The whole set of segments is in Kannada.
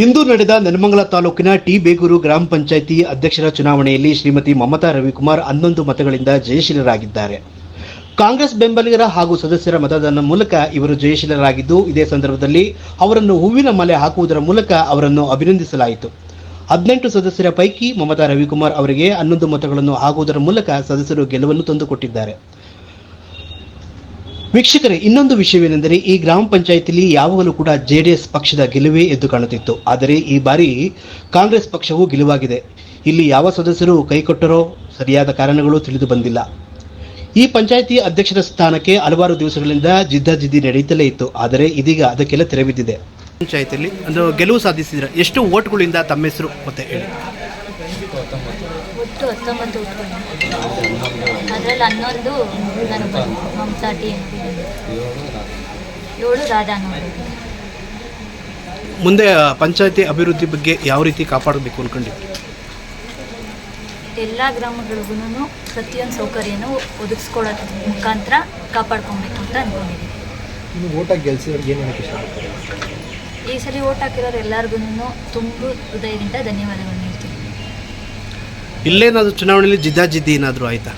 ಇಂದು ನಡೆದ ನೆಲಮಂಗಲ ತಾಲೂಕಿನ ಟಿ ಬೇಗೂರು ಗ್ರಾಮ ಪಂಚಾಯಿತಿ ಅಧ್ಯಕ್ಷರ ಚುನಾವಣೆಯಲ್ಲಿ ಶ್ರೀಮತಿ ಮಮತಾ ರವಿಕುಮಾರ್ ಹನ್ನೊಂದು ಮತಗಳಿಂದ ಜಯಶೀಲರಾಗಿದ್ದಾರೆ. ಕಾಂಗ್ರೆಸ್ ಬೆಂಬಲಿಗರ ಹಾಗೂ ಸದಸ್ಯರ ಮತದಾನ ಮೂಲಕ ಇವರು ಜಯಶೀಲರಾಗಿದ್ದು, ಇದೇ ಸಂದರ್ಭದಲ್ಲಿ ಅವರನ್ನು ಹೂವಿನ ಮಲೆ ಹಾಕುವುದರ ಮೂಲಕ ಅವರನ್ನು ಅಭಿನಂದಿಸಲಾಯಿತು. ಹದಿನೆಂಟು ಸದಸ್ಯರ ಪೈಕಿ ಮಮತಾ ರವಿಕುಮಾರ್ ಅವರಿಗೆ ಹನ್ನೊಂದು ಮತಗಳನ್ನು ಹಾಕುವುದರ ಮೂಲಕ ಸದಸ್ಯರು ಗೆಲುವನ್ನು ತಂದುಕೊಟ್ಟಿದ್ದಾರೆ. ವೀಕ್ಷಕರೇ, ಇನ್ನೊಂದು ವಿಷಯವೇನೆಂದರೆ ಈ ಗ್ರಾಮ ಪಂಚಾಯಿತಿಯಲ್ಲಿ ಯಾವಾಗಲೂ ಕೂಡ ಜೆಡಿಎಸ್ ಪಕ್ಷದ ಗೆಲುವೇ ಎದ್ದು ಕಾಣುತ್ತಿತ್ತು. ಆದರೆ ಈ ಬಾರಿ ಕಾಂಗ್ರೆಸ್ ಪಕ್ಷವು ಗೆಲುವಾಗಿದೆ. ಇಲ್ಲಿ ಯಾವ ಸದಸ್ಯರು ಕೈಕೊಟ್ಟರೋ ಸರಿಯಾದ ಕಾರಣಗಳು ತಿಳಿದು ಬಂದಿಲ್ಲ. ಈ ಪಂಚಾಯಿತಿ ಅಧ್ಯಕ್ಷರ ಸ್ಥಾನಕ್ಕೆ ಹಲವಾರು ದಿವಸಗಳಿಂದ ಜಿದ್ದಾಜಿದ್ದಿ ನಡೆಯುತ್ತಲೇ ಇತ್ತು. ಆದರೆ ಇದೀಗ ಅದಕ್ಕೆಲ್ಲ ತೆರೆಬಿದ್ದಿದೆ. ಪಂಚಾಯಿತಿಯಲ್ಲಿ ಒಂದು ಗೆಲುವು ಸಾಧಿಸಿದ್ರೆ ಎಷ್ಟು ಓಟ್ಗಳಿಂದ ತಮ್ಮ ಹೆಸರು ಮತ್ತೆ ಹೇಳಿ. ಒಟ್ಟು ಹತ್ತೊಂಬತ್ತು ಉಟ್ಕೊಂಡು. ಅದರಲ್ಲಿ ಹನ್ನೊಂದು ನಾನು ಬಂದೆ ಮಮತಾ ಟಿ ಏಳು ರಾಧಾನವರು ಮುಂದೆ ಪಂಚಾಯತಿ ಅಭಿವೃದ್ಧಿ ಬಗ್ಗೆ ಯಾವ ರೀತಿ ಕಾಪಾಡಬೇಕು ಅನ್ಕೊಂಡಿದ್ರಿ? ಎಲ್ಲ ಗ್ರಾಮಗಳಿಗೂ ಪ್ರತಿಯೊಂದು ಸೌಕರ್ಯನೂ ಒದಗಿಸ್ಕೊಡೋದ್ರ ಮುಖಾಂತರ ಕಾಪಾಡ್ಕೊಬೇಕು ಅಂತ ಹೇಳಕ್ಕೆ ಈ ಸಲ ಓಟ್ ಹಾಕಿರೋರು ಎಲ್ಲರಿಗೂ ತುಂಬ ಹೃದಯದಿಂದ ಧನ್ಯವಾದಗಳು ಇಲ್ಲೇನಾದರೂ ಚುನಾವಣೆಯಲ್ಲಿ ಜಿದ್ದಾಜಿದ್ದಿ ಏನಾದರೂ ಆಯ್ತಾ?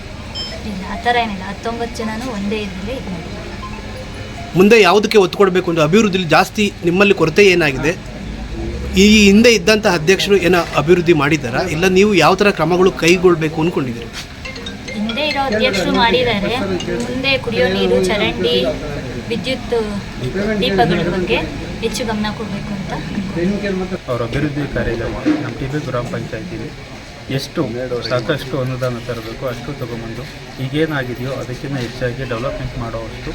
ಇಲ್ಲ ಆ ಥರ ಏನಿಲ್ಲ. ಹತ್ತೊಂಬತ್ತು ಜನನೂ ಒಂದೇ ಇದರಲ್ಲಿ ಇದು. ಮುಂದೆ ಯಾವುದಕ್ಕೆ ಒತ್ತು ಕೊಡಬೇಕು ಅಂತ ಅಭಿವೃದ್ಧಿಲಿ ಜಾಸ್ತಿ ನಿಮ್ಮಲ್ಲಿ ಕೊರತೆ ಏನಾಗಿದೆ? ಈ ಹಿಂದೆ ಇದ್ದಂಥ ಅಧ್ಯಕ್ಷರು ಏನೋ ಅಭಿವೃದ್ಧಿ ಮಾಡಿದ್ದಾರಾ? ಇಲ್ಲ ನೀವು ಯಾವ ಥರ ಕ್ರಮಗಳು ಕೈಗೊಳ್ಳಬೇಕು ಅಂದ್ಕೊಂಡಿದ್ದೀರಿ ಹಿಂದೆ ಇರೋ ಅಧ್ಯಕ್ಷರು ಮಾಡಿದ್ದಾರೆ. ಮುಂದೆ ಕುಡಿಯೋ ನೀರು ಚರಂಡಿ ವಿದ್ಯುತ್ ದೀಪಗಳ ಬಗ್ಗೆ ಹೆಚ್ಚು ಗಮನ ಕೊಡಬೇಕು ಅಂತ ಅನ್ಕೊಂಡಿದ್ದೀನಿ. ಅವರ ಅಭಿವೃದ್ಧಿ ಕಾರ್ಯಕ್ರಮ ನಮ್ಮ ಟಿ ಬಿ ಗ್ರಾಮ ಪಂಚಾಯತಿಲಿ. ಎಷ್ಟು ಸಾಕಷ್ಟು ಅನುದಾನ ತರಬೇಕು, ಅಷ್ಟು ತಗೊಂಬಂದು ಈಗೇನಾಗಿದೆಯೋ ಅದಕ್ಕಿಂತ ಹೆಚ್ಚಾಗಿ ಡೆವಲಪ್ಮೆಂಟ್ ಮಾಡೋವಷ್ಟು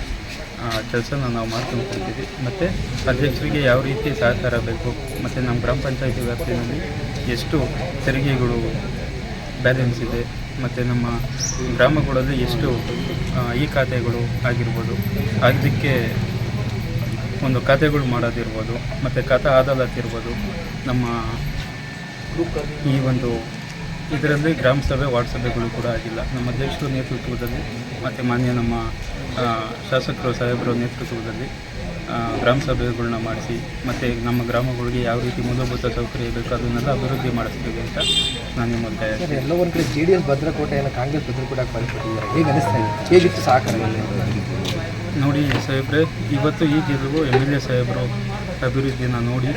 ಕೆಲಸನ ನಾವು ಮಾಡ್ಕೊಂಡ್ಕೊಳ್ತೀವಿ. ಮತ್ತು ಅಧ್ಯಕ್ಷರಿಗೆ ಯಾವ ರೀತಿ ಸಹಕಾರ ಬೇಕು, ಮತ್ತು ನಮ್ಮ ಗ್ರಾಮ ಪಂಚಾಯತಿ ವ್ಯಾಪ್ತಿಯಲ್ಲಿ ಎಷ್ಟು ತೆರಿಗೆಗಳು ಬ್ಯಾಲೆನ್ಸ್ ಇದೆ, ಮತ್ತು ನಮ್ಮ ಗ್ರಾಮಗಳಲ್ಲಿ ಎಷ್ಟು ಈ ಖಾತೆಗಳು ಆಗಿರ್ಬೋದು, ಅದಕ್ಕೆ ಒಂದು ಖಾತೆಗಳು ಮಾಡೋದಿರ್ಬೋದು, ಮತ್ತು ಖಾತೆ ಅದಾಲತ್ ಇರ್ಬೋದು, ನಮ್ಮ ಈ ಒಂದು ಇದರಲ್ಲಿ ಗ್ರಾಮ ಸಭೆ ವಾರ್ಡ್ ಸಭೆಗಳು ಕೂಡ ಆಗಿಲ್ಲ. ನಮ್ಮ ಅಧ್ಯಕ್ಷರ ನೇತೃತ್ವದಲ್ಲಿ ಮತ್ತು ಮಾನ್ಯ ನಮ್ಮ ಶಾಸಕರು ಸಾಹೇಬರ ನೇತೃತ್ವದಲ್ಲಿ ಗ್ರಾಮ ಸಭೆಗಳನ್ನ ಮಾಡಿಸಿ ಮತ್ತು ನಮ್ಮ ಗ್ರಾಮಗಳಿಗೆ ಯಾವ ರೀತಿ ಮೂಲಭೂತ ಸೌಕರ್ಯ ಬೇಕು ಅದನ್ನೆಲ್ಲ ಅಭಿವೃದ್ಧಿ ಮಾಡಿಸ್ತೀವಿ ಅಂತ ನಾನು ನಿಮ್ಮ ಎಲ್ಲೋ ಒಂದು ಕಡೆ ಜೆ ಡಿ ಎಸ್ ಭದ್ರಕೋಟೆಯನ್ನು ಕಾಂಗ್ರೆಸ್ ಭದ್ರಕೋಟೆ ಕಳಿಸ್ಬಿಟ್ಟಿದ್ದಾರೆ ಹೇಗೆ ಅನಿಸ್ತಾ ಇದೆ? ಹೇಗಿತ್ತು ಸಹಕಾರ ನೋಡಿ ಸಾಹೇಬ್ರೆ ಇವತ್ತು ಈ ಗೆಲುವು ಎಂ ಎಲ್ ಎ ಸಾಹೇಬರು ಅಭಿವೃದ್ಧಿನ ನೋಡಿ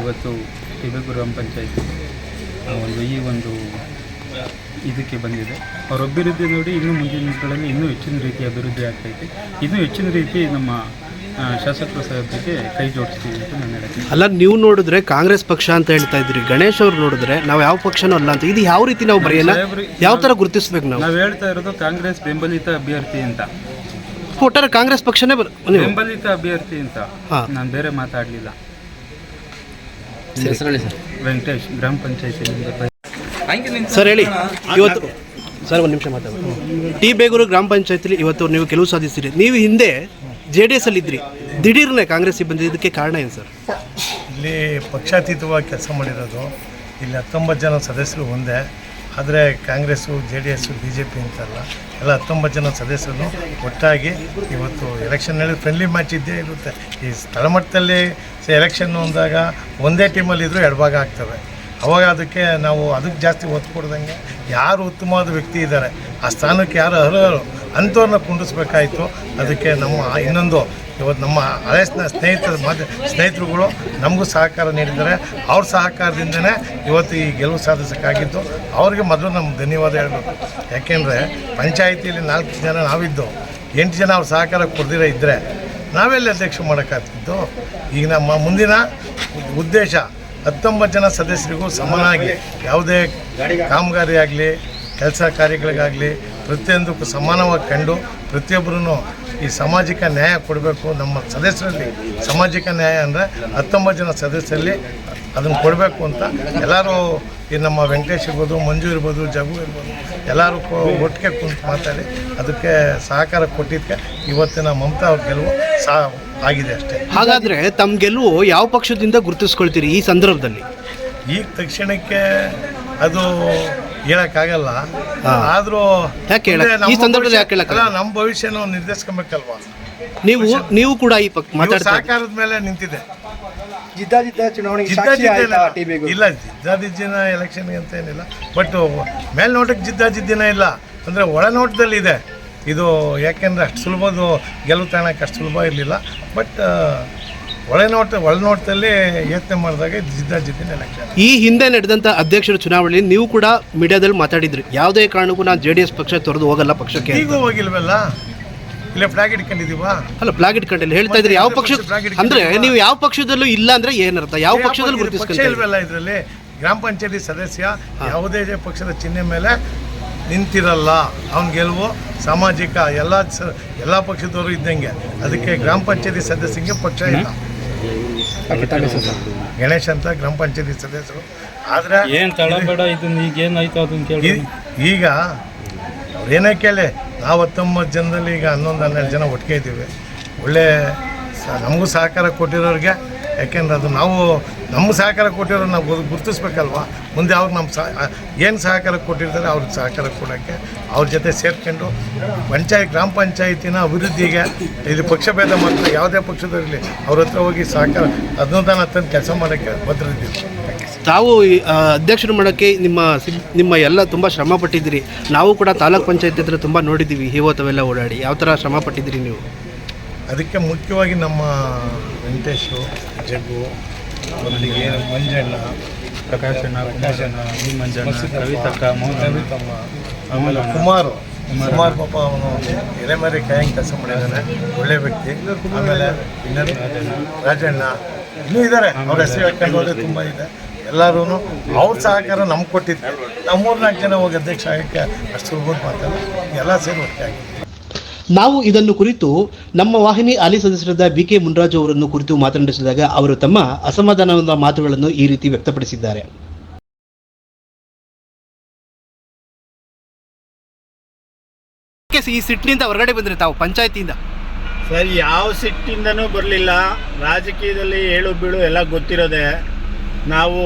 ಇವತ್ತು ಟಿಬೆ ಗ್ರಾಮ ಪಂಚಾಯತಿ ಒಂದು ಈ ಒಂದು ಇದಕ್ಕೆ ಬಂದಿದೆ. ಅವ್ರ ಅಭಿವೃದ್ಧಿ ನೋಡಿ ಇನ್ನೂ ಮುಂದಿನ ದಿನಗಳಲ್ಲಿ ಇನ್ನೂ ಹೆಚ್ಚಿನ ರೀತಿ ಅಭಿವೃದ್ಧಿ ಆಗ್ತೈತೆ. ಇನ್ನೂ ಹೆಚ್ಚಿನ ರೀತಿ ನಮ್ಮ ಶಾಸಕರ ಸಾಹೇಬರಿಗೆ ಕೈ ಜೋಡಿಸ್ತೀವಿ ಅಂತ ನಾನು ಹೇಳ್ತೀನಿ ಅಲ್ಲ ನೀವು ನೋಡಿದ್ರೆ ಕಾಂಗ್ರೆಸ್ ಪಕ್ಷ ಅಂತ ಹೇಳ್ತಾ ಇದ್ರಿ ಗಣೇಶ್ ಅವ್ರು ನೋಡಿದ್ರೆ ನಾವು ಯಾವ ಪಕ್ಷನೂ ಅಲ್ಲ ಅಂತ. ಇದು ಯಾವ ರೀತಿ ನಾವು ಬರೆಯಲ್ಲ ಯಾವ ಥರ ಗುರುತಿಸ್ಬೇಕು ನಾವು? ನಾವು ಹೇಳ್ತಾ ಇರೋದು ಕಾಂಗ್ರೆಸ್ ಬೆಂಬಲಿತ ಅಭ್ಯರ್ಥಿ ಅಂತ. ಒಟ್ಟಾರೆ ಕಾಂಗ್ರೆಸ್ ಪಕ್ಷನೇ ಬೆಂಬಲಿತ ಅಭ್ಯರ್ಥಿ ಅಂತ. ನಾನು ಬೇರೆ ಮಾತಾಡಲಿಲ್ಲ. ವೆಂಕಟೇಶ್ ಗ್ರಾಮ ಪಂಚಾಯತಿ. ಸರ್ ಹೇಳಿ ಇವತ್ತು ಸರ್ ಒಂದು ನಿಮಿಷ ಮಾತಾಡೋದು ಟಿ ಬೇಗೂರು ಗ್ರಾಮ ಪಂಚಾಯತಿಲಿ ಇವತ್ತು ನೀವು ಗೆಲುವು ಸಾಧಿಸಿರಿ ನೀವು ಹಿಂದೆ ಜೆ ಡಿ ಎಸ್ ಅಲ್ಲಿ ಇದ್ರಿ. ದಿಢೀರ್ನೆ ಸಿಬ್ಬಂದಿ ಬಂದಿದ್ದಕ್ಕೆ ಕಾರಣ ಏನು ಸರ್ ಇಲ್ಲಿ ಪಕ್ಷಾತೀತವಾಗಿ ಕೆಲಸ ಮಾಡಿರೋದು ಇಲ್ಲಿ ಹತ್ತೊಂಬತ್ತು ಜನ ಸದಸ್ಯರು ಒಂದೇ. ಆದರೆ Congress J D S B J P ಅಂತಲ್ಲ ಎಲ್ಲ ಹತ್ತೊಂಬತ್ತು ಜನ ಸದಸ್ಯರು ಒಟ್ಟಾಗಿ ಇವತ್ತು ಎಲೆಕ್ಷನ್ ಹೇಳಿ ಫ್ರೆಂಡ್ಲಿ ಮ್ಯಾಚ್ ಇದ್ದೇ ಇರುತ್ತೆ. ಈ ಸ್ಥಳಮಟ್ಟದಲ್ಲಿ ಎಲೆಕ್ಷನ್ ಅಂದಾಗ ಒಂದೇ ಟೀಮಲ್ಲಿದ್ದರೂ ಎಡಭಾಗ ಆಗ್ತವೆ. ಅವಾಗ ಅದಕ್ಕೆ ನಾವು ಅದಕ್ಕೆ ಜಾಸ್ತಿ ಒತ್ತು ಕೊಡ್ದಂಗೆ ಯಾರು ಉತ್ತಮವಾದ ವ್ಯಕ್ತಿ ಇದ್ದಾರೆ, ಆ ಸ್ಥಾನಕ್ಕೆ ಯಾರು ಅರ್ಹರು ಅಂಥವ್ರನ್ನ ಕುಂಡಿಸ್ಬೇಕಾಯಿತು. ಅದಕ್ಕೆ ನಮ್ಮ ಇನ್ನೊಂದು ಇವತ್ತು ನಮ್ಮ ಹಳೆ ಸ್ನ- ಸ್ನೇಹಿತರ ಮಾತು, ಸ್ನೇಹಿತರುಗಳು ನಮಗೂ ಸಹಕಾರ ನೀಡಿದ್ದಾರೆ. ಅವ್ರ ಸಹಕಾರದಿಂದನೇ ಇವತ್ತು ಈ ಗೆಲುವು ಸಾಧಿಸೋಕ್ಕಾಗಿದ್ದು. ಅವ್ರಿಗೆ ಮೊದಲು ನಮ್ಗೆ ಧನ್ಯವಾದ ಹೇಳಬೇಕು. ಯಾಕೆಂದರೆ ಪಂಚಾಯಿತಿಯಲ್ಲಿ ನಾಲ್ಕು ಜನ ನಾವಿದ್ದು, ಎಂಟು ಜನ ಅವ್ರ ಸಹಕಾರ ಕೊಡದಿರೋ ಇದ್ದರೆ ನಾವೆಲ್ಲ ಅಧ್ಯಕ್ಷ ಮಾಡೋಕ್ಕಾಗ್ತಿದ್ದು ಈಗ ನಮ್ಮ ಮುಂದಿನ ಉದ್ದೇಶ ಹತ್ತೊಂಬತ್ತು ಜನ ಸದಸ್ಯರಿಗೂ ಸಮನಾಗಿ ಯಾವುದೇ ಕಾಮಗಾರಿ ಆಗಲಿ, ಕೆಲಸ ಕಾರ್ಯಗಳಿಗಾಗಲಿ ಪ್ರತಿಯೊಂದಕ್ಕೂ ಸಮಾನವಾಗಿ ಕಂಡು ಪ್ರತಿಯೊಬ್ಬರೂ ಈ ಸಾಮಾಜಿಕ ನ್ಯಾಯ ಕೊಡಬೇಕು. ನಮ್ಮ ಸದಸ್ಯರಲ್ಲಿ ಸಾಮಾಜಿಕ ನ್ಯಾಯ ಅಂದರೆ ಹತ್ತೊಂಬತ್ತು ಜನ ಸದಸ್ಯರಲ್ಲಿ ಅದನ್ನು ಕೊಡಬೇಕು ಅಂತ ಎಲ್ಲರೂ ಈ ನಮ್ಮ ವೆಂಕಟೇಶ್ ಇರ್ಬೋದು, ಮಂಜು ಇರ್ಬೋದು, ಜಗು ಇರ್ಬೋದು, ಎಲ್ಲರೂ ಒಟ್ಟಿಗೆ ಕುಂತು ಮಾತಾಡಿ ಅದಕ್ಕೆ ಸಹಕಾರ ಕೊಟ್ಟಿದ್ದಕ್ಕೆ ಇವತ್ತಿನ ಮಮತಾ ಅವ್ರ ಗೆಲುವು ಸಾ ಆಗಿದೆ ಅಷ್ಟೇ. ಹಾಗಾದ್ರೆ ತಮ್ಮ ಗೆಲುವು ಯಾವ ಪಕ್ಷದಿಂದ ಗುರುತಿಸ್ಕೊಳ್ತೀರಿ ಈ ಸಂದರ್ಭದಲ್ಲಿ? ಈಗ ತಕ್ಷಣಕ್ಕೆ ಅದು ಹೇಳಕ್ಕಾಗಲ್ಲ. ಆದರೂ ಆದ್ರೂ ಯಾಕೆ ಹೇಳಕ್- ನಮ್ಮ ಈ ಸಂದರ್ಭದಲ್ಲಿ ಯಾಕೆ ಭವಿಷ್ಯ- ಹೇಳಕ್ಕಾಗಲ್ಲ? ಅಲ್ಲ, ನಮ್ಮ ಭವಿಷ್ಯ ನಾವು ನಿರ್ದೇಶಿಸ್ಕೊಬೇಕಲ್ವಾ? ನೀವು ನೀವು ಕೂಡ ಈ ಪಕ್ಷ ನೀವು ಮಾತಾಡ್ತಾ ಇದ್ದೀರಿ. ಸಹಕಾರದ ಮೇಲೆ ನಿಂತಿದೆ. ಜಿದ್ದಾಜಿದ್ದ ಚುನಾವಣೆಗೆ ಜಿದ್ದ ಸಾಕ್ಷಿ ಜಿದ್ದ ಆಯ್ತಾ ಟಿ ಬಿ ಇಲ್ಲ ಜಿದ್ದಾಜಿದ್ದಿನ ಎಲೆಕ್ಷನ್ಗೆ ಅಂತ ಏನಿಲ್ಲ. ಬಟ್ ಮೇಲ್ನೋಟಕ್ಕೆ ಜಿದ್ದಾಜಿದ್ದಿನ ಇಲ್ಲ. ಅಂದರೆ ಒಳನೋಟದಲ್ಲಿ ಇದೆ ಇದು ಯಾಕೆಂದರೆ ಅಷ್ಟು ಸುಲಭದು ಗೆಲುವು ತಾಣಕ್ಕೆ ಅಷ್ಟು ಸುಲಭ ಇರಲಿಲ್ಲ. ಬಟ್ ಒಳನೋಟ ಒಳನೋಟದಲ್ಲಿ ಯೋಚನೆ ಮಾಡಿದಾಗ ಜಿದ್ದ ಜಿದ್ದಿನ ಎಲೆಕ್ಷನ್ ಈ ಹಿಂದೆ ನಡೆದಂಥ ಅಧ್ಯಕ್ಷರ ಚುನಾವಣೆಯಲ್ಲಿ ನೀವು ಕೂಡ ಮೀಡಿಯಾದಲ್ಲಿ ಮಾತಾಡಿದ್ರಿ. ಯಾವುದೇ ಕಾರಣಕ್ಕೂ ನಾನು ಜೆ ಡಿ ಎಸ್ ಪಕ್ಷ ತೊರೆದು ಹೋಗಲ್ಲ ಪಕ್ಷಕ್ಕೆ. ಈಗೂ ಹೋಗಿಲ್ವಲ್ಲ? ಇಲ್ಲ ಫ್ಲಾಗ್ ಇಟ್ಕೊಂಡಿದ್ದೀವಾ? ಅಲ್ಲ ಫ್ಲಾಗ್ ಇಟ್ಕೊಂಡಿಲ್ಲ. ಹೇಳ್ತಾ ಇದ್ರಿ ಯಾವ ಪಕ್ಷ ಅಂದ್ರೆ ನೀವು ಯಾವ ಪಕ್ಷದಲ್ಲೂ ಇಲ್ಲ ಅಂದ್ರೆ ಏನರ್ಥ? ಯಾವ ಪಕ್ಷದಲ್ಲಿ ಇಲ್ವಲ್ಲ ಇದರಲ್ಲಿ? ಗ್ರಾಮ ಪಂಚಾಯತಿ ಸದಸ್ಯ ಯಾವುದೇ ಪಕ್ಷದ ಚಿಹ್ನೆ ಮೇಲೆ ನಿಂತಿರಲ್ಲ ಅವ್ನ ಗೆಲುವು ಸಾಮಾಜಿಕ ಎಲ್ಲ ಸ ಎಲ್ಲ ಪಕ್ಷದವರು ಇದ್ದಂಗೆ. ಅದಕ್ಕೆ ಗ್ರಾಮ ಪಂಚಾಯತಿ ಸದಸ್ಯರಿಗೆ ಪಕ್ಷ ಇಲ್ಲ. ಗಣೇಶ್ ಅಂತ ಗ್ರಾಮ ಪಂಚಾಯತಿ ಸದಸ್ಯರು. ಆದರೆ ಏನು ತಳಬೇಡ ಇದನ್ನ ಈಗ ಏನಾಯ್ತು ಅದನ್ನ ಕೇಳಿ. ಈಗ ಏನೇ ಕೇಳಿ ನಾವು ಹತ್ತೊಂಬತ್ತು ಜನದಲ್ಲಿ ಈಗ ಹನ್ನೊಂದು ಹನ್ನೆರಡು ಜನ ಒಟ್ಟಿಗೆ ಇದ್ದೀವಿ. ಒಳ್ಳೆ ನಮಗೂ ಸಹಕಾರ ಕೊಟ್ಟಿರೋರಿಗೆ ಯಾಕೆಂದ್ರೆ ಅದು ನಾವು ನಮ್ಮ ಸಹಕಾರ ಕೊಟ್ಟಿರೋ ನಾವು ಗುರ್- ಗುರುತಿಸ್ಬೇಕಲ್ವ? ಮುಂದೆ ಅವ್ರು ನಮ್ಮ ಸಹ ಏನು ಸಹಕಾರ ಕೊಟ್ಟಿರ್ತಾರೆ ಅವ್ರಿಗೆ ಸಹಕಾರ ಕೊಡೋಕ್ಕೆ ಅವ್ರ ಜೊತೆ ಸೇರ್ಕೊಂಡು ಪಂಚಾಯತ್, ಗ್ರಾಮ ಪಂಚಾಯತಿನ ಅಭಿವೃದ್ಧಿಗೆ ಇದು ಪಕ್ಷಭೇದ ಮಾತ್ರ ಯಾವುದೇ ಪಕ್ಷದಲ್ಲಿ ಅವ್ರ ಹತ್ರ ಹೋಗಿ ಸಹಕಾರ ಅನುದಾನ ತಂದು ಕೆಲಸ ಮಾಡೋಕ್ಕೆ ಭದ್ರದಿದ್ದೀವಿ ತಾವು ಅಧ್ಯಕ್ಷರು ಮಾಡೋಕ್ಕೆ ನಿಮ್ಮ ನಿಮ್ಮ ಎಲ್ಲ ತುಂಬ ಶ್ರಮ ಪಟ್ಟಿದ್ದೀರಿ. ನಾವು ಕೂಡ ತಾಲೂಕ್ ಪಂಚಾಯತ್ ಹತ್ರ ತುಂಬ ನೋಡಿದ್ದೀವಿ ಇವತ್ತವೆಲ್ಲ ಓಡಾಡಿ. ಯಾವ ಥರ ಶ್ರಮ ಪಟ್ಟಿದ್ದೀರಿ ನೀವು? ಅದಕ್ಕೆ ಮುಖ್ಯವಾಗಿ ನಮ್ಮ ವೆಂಕಟೇಶು ಜಗ್ಗು ಅವರಿಗೆ ಮಂಜಣ್ಣ ಪ್ರಕಾಶಣ್ಣ ಪ್ರಕಾಶಣ್ಣ ಮಂಜಣ್ಣ ಕವಿತಕ್ಕ ಕವಿತಮ್ಮ ಆಮೇಲೆ ಕುಮಾರು. ಕುಮಾರ್ ಪಾಪ ಅವನು ಎಲೆಮರೆ ಕಾಯಂಗ್ ಕೆಲಸ ಮಾಡಿದ್ದಾನೆ ಒಳ್ಳೆ ವ್ಯಕ್ತಿ. ಆಮೇಲೆ ಇನ್ನೊಂದು ರಾಜಣ್ಣ. ಇನ್ನೂ ಇದ್ದಾರೆ ಅವ್ರ ಹೆಸರು ಹೇಳ್ಕೊಂಡು ಹೋದ್ರೆ ತುಂಬ ಇದೆ. ಎಲ್ಲರೂ ಅವ್ರ ಸಹಕಾರ ನಮ್ಗೆ ಕೊಟ್ಟಿದ್ದೆ. ನಾವು ಮೂರ್ನಾಲ್ಕು ಜನ ಹೋಗಿ ಅಧ್ಯಕ್ಷ ಆಗಕ್ಕೆ ಅಷ್ಟು ಮಾತಲ್ಲ. ಎಲ್ಲ ಸೇರಿ ಒಟ್ಟಿಗೆ ಆಗಿದೆ ನಾವು ಇದನ್ನು ಕುರಿತು ನಮ್ಮ ವಾಹಿನಿ ಅಲಿ ಸದಸ್ಯರಾದ ಬಿ ಕೆ ಮುನ್ರಾಜು ಅವರನ್ನು ಕುರಿತು ಮಾತನಾಡಿಸಿದಾಗ ಅವರು ತಮ್ಮ ಅಸಮಾಧಾನದ ಮಾತುಗಳನ್ನು ಈ ರೀತಿ ವ್ಯಕ್ತಪಡಿಸಿದ್ದಾರೆ. ಈ ಸಿಟ್ಟಿನಿಂದ ಹೊರಗಡೆ ಬಂದ್ರೆ ತಾವು ಪಂಚಾಯತಿಯಿಂದ? ಸರ್ ಯಾವ ಸಿಟ್ಟಿಂದನೂ ಬರಲಿಲ್ಲ. ರಾಜಕೀಯದಲ್ಲಿ ಏಳು ಬೀಳು ಎಲ್ಲ ಗೊತ್ತಿರೋದೆ. ನಾವು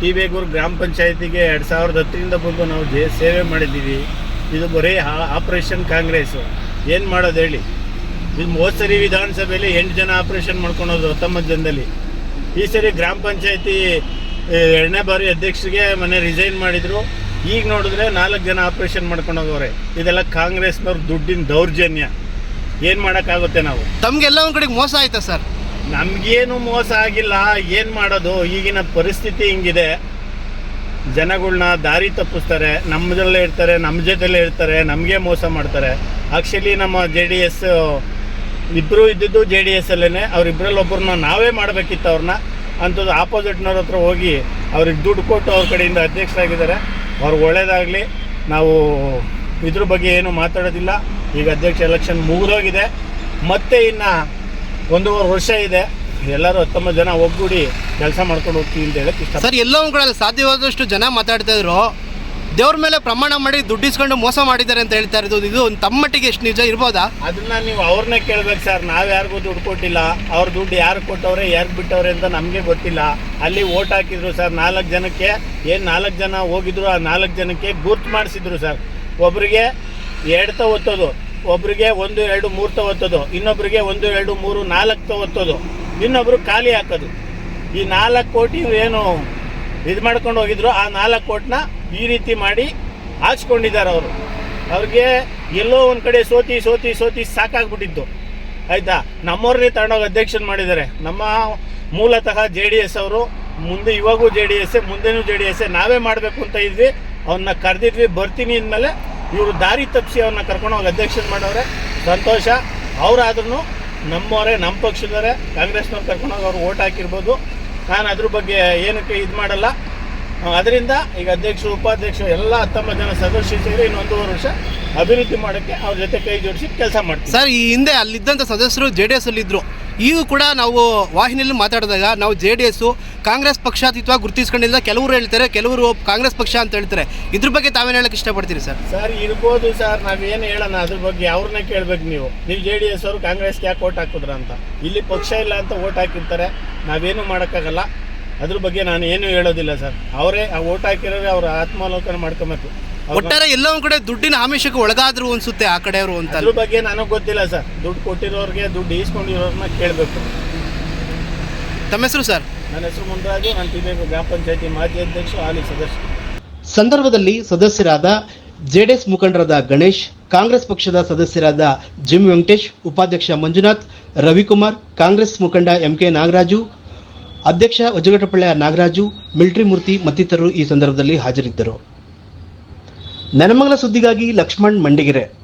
ಟಿ ಬೇಗೂರು ಗ್ರಾಮ ಪಂಚಾಯತಿಗೆ ಎರಡು ಸಾವಿರದ ಹತ್ತರಿಂದ ಬಂದು ನಾವು ಜೆ ಸೇವೆ ಮಾಡಿದ್ದೀವಿ. ಇದು ಬರೀ ಆಪರೇಷನ್ ಕಾಂಗ್ರೆಸ್ಸು. ಏನು ಮಾಡೋದು ಹೇಳಿ? ಇದು ಹೋದ ಸರಿ ವಿಧಾನಸಭೆಯಲ್ಲಿ ಎಂಟು ಜನ ಆಪರೇಷನ್ ಮಾಡ್ಕೊಳೋದು ಹತ್ತೊಂಬತ್ತು ಜನದಲ್ಲಿ. ಈ ಸರಿ ಗ್ರಾಮ ಪಂಚಾಯತಿ ಎರಡನೇ ಬಾರಿ ಅಧ್ಯಕ್ಷರಿಗೆ ಮನೆ ರಿಸೈನ್ ಮಾಡಿದರು. ಈಗ ನೋಡಿದ್ರೆ ನಾಲ್ಕು ಜನ ಆಪರೇಷನ್ ಮಾಡ್ಕೊಂಡು ಹೋಗವ್ರೆ ಇದೆಲ್ಲ ಕಾಂಗ್ರೆಸ್ನವ್ರ ದುಡ್ಡಿನ ದೌರ್ಜನ್ಯ. ಏನು ಮಾಡೋಕ್ಕಾಗುತ್ತೆ ನಾವು? ತಮಗೆಲ್ಲ ಒಂದು ಕಡೆಗೆ ಮೋಸ ಆಯ್ತಾ ಸರ್? ನಮಗೇನು ಮೋಸ ಆಗಿಲ್ಲ. ಏನು ಮಾಡೋದು? ಈಗಿನ ಪರಿಸ್ಥಿತಿ ಹಿಂಗಿದೆ. ಜನಗಳನ್ನ ದಾರಿ ತಪ್ಪಿಸ್ತಾರೆ. ನಮ್ಮದಲ್ಲೇ ಇರ್ತಾರೆ ನಮ್ಮ ಜೊತೆಲೇ ಇರ್ತಾರೆ ನಮಗೆ ಮೋಸ ಮಾಡ್ತಾರೆ. ಆ್ಯಕ್ಚುಲಿ ನಮ್ಮ ಜೆ ಡಿ ಎಸ್ ಇಬ್ಬರು ಇದ್ದಿದ್ದು ಜೆ ಡಿ ಎಸ್ ಅಲ್ಲೇ ಒಬ್ಬರನ್ನ ನಾವೇ ಮಾಡಬೇಕಿತ್ತು ಅವ್ರನ್ನ. ಅಂಥದ್ದು ಆಪೋಸಿಟ್ನವ್ರ ಹತ್ರ ಹೋಗಿ ಅವ್ರಿಗೆ ದುಡ್ಡು ಕೊಟ್ಟು ಅವ್ರ ಕಡೆಯಿಂದ ಅಧ್ಯಕ್ಷರಾಗಿದ್ದಾರೆ. ಅವ್ರಿಗೆ ಒಳ್ಳೇದಾಗಲಿ. ನಾವು ಇದ್ರ ಬಗ್ಗೆ ಏನು ಮಾತಾಡೋದಿಲ್ಲ. ಈಗ ಅಧ್ಯಕ್ಷ ಎಲೆಕ್ಷನ್ ಮುಗಿದೋಗಿದೆ. ಮತ್ತೆ ಇನ್ನು ಒಂದೂವರೆ ವರ್ಷ ಇದೆ. ಎಲ್ಲರೂ ಹತ್ತೊಂಬತ್ತು ಜನ ಒಗ್ಗೂಡಿ ಕೆಲಸ ಮಾಡ್ಕೊಂಡು ಹೋಗ್ತೀವಿ ಅಂತ ಹೇಳಕ್ಕೆ ಇಷ್ಟ ಸರ್ ಎಲ್ಲೋ ಸಾಧ್ಯವಾದಷ್ಟು ಜನ ಮಾತಾಡ್ತಾ ಇದ್ರು. ದೇವ್ರ ಮೇಲೆ ಪ್ರಮಾಣ ಮಾಡಿ ದುಡ್ಡಿಸ್ಕೊಂಡು ಮೋಸ ಮಾಡಿದ್ದಾರೆ ಅಂತ ಹೇಳ್ತಾ ಇರೋದು, ಇದು ಒಂದು ತಮ್ಮಟ್ಟಿಗೆ ಎಷ್ಟು ನಿಜ ಇರ್ಬೋದಾ? ಅದನ್ನ ನೀವು ಅವ್ರನ್ನೇ ಕೇಳ್ಬೇಕು ಸರ್. ನಾವು ಯಾರಿಗೂ ದುಡ್ಡು ಕೊಟ್ಟಿಲ್ಲ. ಅವ್ರ ದುಡ್ಡು ಯಾರು ಕೊಟ್ಟವ್ರೆ ಯಾರು ಬಿಟ್ಟವ್ರೆ ಅಂತ ನಮಗೆ ಗೊತ್ತಿಲ್ಲ. ಅಲ್ಲಿ ಓಟ್ ಹಾಕಿದ್ರು ಸರ್. ನಾಲ್ಕು ಜನಕ್ಕೆ ಏನು ನಾಲ್ಕು ಜನ ಹೋಗಿದ್ರು, ಆ ನಾಲ್ಕು ಜನಕ್ಕೆ ಗುರ್ತು ಮಾಡಿಸಿದ್ರು ಸರ್. ಒಬ್ರಿಗೆ ಎಡ್ತ ಒತ್ತೋದು, ಒಬ್ರಿಗೆ ಒಂದು, ಎರಡು, ಮೂರು ತ ಒತ್ತೋದು, ಇನ್ನೊಬ್ರಿಗೆ ಒಂದು, ಎರಡು, ಮೂರು, ನಾಲ್ಕು ತ ಒತ್ತೋದು, ಇನ್ನೊಬ್ರು ಖಾಲಿ ಹಾಕೋದು. ಈ ನಾಲ್ಕು ಕೋಟಿ ಏನು ಇದು ಮಾಡ್ಕೊಂಡು ಹೋಗಿದ್ರು. ಆ ನಾಲ್ಕು ಕೋಟಿನ ಈ ರೀತಿ ಮಾಡಿ ಹಾಕ್ಸ್ಕೊಂಡಿದ್ದಾರೆ ಅವರು. ಅವ್ರಿಗೆ ಎಲ್ಲೋ ಒಂದು ಕಡೆ ಸೋತಿ ಸೋತಿ ಸೋತಿ ಸಾಕಾಗ್ಬಿಟ್ಟಿತ್ತು. ಆಯಿತಾ? ನಮ್ಮವ್ರನ್ನೇ ತಗೊಂಡೋಗಿ ಅಧ್ಯಕ್ಷನ್ ಮಾಡಿದ್ದಾರೆ. ನಮ್ಮ ಮೂಲತಃ ಜೆ ಡಿ ಎಸ್ ಅವರು, ಮುಂದೆ ಇವಾಗೂ ಜೆ ಡಿ ಎಸ್ ಮುಂದೆನೂ ಜೆ ಡಿ ಎಸ್ ನಾವೇ ಮಾಡಬೇಕು ಅಂತ ಇದ್ವಿ. ಅವನ್ನ ಕರೆದಿದ್ವಿ, ಬರ್ತೀನಿ ಅಂದಮೇಲೆ ಇವರು ದಾರಿ ತಪ್ಪಿಸಿ ಅವ್ರನ್ನ ಕರ್ಕೊಂಡು ಹೋಗಿ ಅಧ್ಯಕ್ಷನ್ ಮಾಡವ್ರೆ ಸಂತೋಷ. ಅವರಾದ್ರೂ ನಮ್ಮವರೇ, ನಮ್ಮ ಪಕ್ಷದವರೇ, ಕಾಂಗ್ರೆಸ್ನವ್ರು ಕರ್ಕೊಂಡೋಗಿ ಅವ್ರು ಓಟ್ ಹಾಕಿರ್ಬೋದು. ನಾನು ಅದ್ರ ಬಗ್ಗೆ ಏನಕ್ಕೆ ಇದು ಮಾಡಲ್ಲ. ಅದರಿಂದ ಈಗ ಅಧ್ಯಕ್ಷರು, ಉಪಾಧ್ಯಕ್ಷರು ಎಲ್ಲ ಹತ್ತೊಂಬತ್ತು ಜನ ಸದಸ್ಯರು ಸೇರಿ ಇನ್ನೊಂದೂವರೆ ವರ್ಷ ಅಭಿವೃದ್ಧಿ ಮಾಡೋಕ್ಕೆ ಅವ್ರ ಜೊತೆ ಕೈ ಜೋಡಿಸಿ ಕೆಲಸ ಮಾಡ್ತೀವಿ. ಸರ್, ಈ ಹಿಂದೆ ಅಲ್ಲಿದ್ದಂಥ ಸದಸ್ಯರು ಜೆ ಡಿ ಎಸ್ ಅಲ್ಲಿದ್ದರು ಈಗ ಕೂಡ ನಾವು ವಾಹಿನಿಯಲ್ಲಿ ಮಾತಾಡಿದಾಗ ನಾವು ಜೆ ಡಿ ಎಸ್ಸು, ಕಾಂಗ್ರೆಸ್ ಪಕ್ಷಾತೀತವಾಗಿ ಗುರುತಿಸ್ಕೊಂಡಿಲ್ಲ ಕೆಲವರು ಹೇಳ್ತಾರೆ, ಕೆಲವರು ಕಾಂಗ್ರೆಸ್ ಪಕ್ಷ ಅಂತ ಹೇಳ್ತಾರೆ. ಇದ್ರ ಬಗ್ಗೆ ತಾವೇನು ಹೇಳಕ್ಕೆ ಇಷ್ಟಪಡ್ತೀರಿ ಸರ್? ಸರ್, ಇರ್ಬೋದು ಸರ್, ನಾವೇನು ಹೇಳೋಣ ಅದ್ರ ಬಗ್ಗೆ ಅವ್ರನ್ನ ಕೇಳ್ಬೇಕು ನೀವು. ನೀವು ಜೆ ಡಿ ಎಸ್ ಅವರು ಕಾಂಗ್ರೆಸ್ಗೆ ಯಾಕೆ ಓಟ್ ಹಾಕಿದ್ರ ಅಂತ. ಇಲ್ಲಿ ಪಕ್ಷ ಇಲ್ಲ ಅಂತ ಓಟ್ ಹಾಕಿರ್ತಾರೆ, ನಾವೇನು ಮಾಡೋಕ್ಕಾಗಲ್ಲ. ಅದ್ರ ಬಗ್ಗೆ ನಾನು ಏನು ಹೇಳೋದಿಲ್ಲ ಸರ್. ಅವರೇ ಆ ಓಟ್ ಹಾಕಿರೋರೆ ಅವ್ರ ಆತ್ಮಾವಲೋಕನ ಮಾಡ್ಕೊಬೇಕು. ಒಟ್ಟಾರೆ ಎಲ್ಲ ಒಂದ್ ಕಡೆ ದುಡ್ಡಿನ ಆಮಿಷಕ್ಕೆ ಒಳಗಾದ್ರು ಅನ್ಸುತ್ತೆ ಆ ಕಡೆಯವರು ಅಂತ. ಅದ್ರ ಬಗ್ಗೆ ನನಗೆ ಗೊತ್ತಿಲ್ಲ ಸರ್. ದುಡ್ಡು ಕೊಟ್ಟಿರೋರಿಗೆ ದುಡ್ಡು ಈಸ್ಕೊಂಡಿರೋರ್ನ ಕೇಳಬೇಕು. ತಮ್ಮ ಹೆಸರು ಸರ್? ನನ್ನ ಹೆಸರು ಮುಂದಾಗಿ ನಾನು ಟಿ ಬಿ ಗ್ರಾಮ ಪಂಚಾಯತಿ ಮಾಜಿ ಅಧ್ಯಕ್ಷ ಹಾಲಿ ಸದಸ್ಯ. ಸಂದರ್ಭದಲ್ಲಿ ಸದಸ್ಯರಾದ ಜೆಡಿಎಸ್ ಮುಖಂಡರಾದ ಗಣೇಶ್ ಕಾಂಗ್ರೆಸ್ ಪಕ್ಷದ ಸದಸ್ಯರಾದ ಜಿಮ್ ವೆಂಕಟೇಶ್ ಉಪಾಧ್ಯಕ್ಷ ಮಂಜುನಾಥ್ ರವಿಕುಮಾರ್ ಕಾಂಗ್ರೆಸ್ ಮುಖಂಡ ಎಂಕೆ ನಾಗರಾಜು ಅಧ್ಯಕ್ಷ ವಜಗಟಪಳ್ಳ ನಾಗರಾಜು ಮಿಲ್ಟ್ರಿ ಮೂರ್ತಿ ಮತ್ತಿತರರು ಈ ಸಂದರ್ಭದಲ್ಲಿ ಹಾಜರಿದ್ದರು. ನೆನಮಂಗಲ ಸುದ್ದಿಗಾಗಿ ಲಕ್ಷ್ಮಣ್ ಮಂಡಿಗೆರೆ.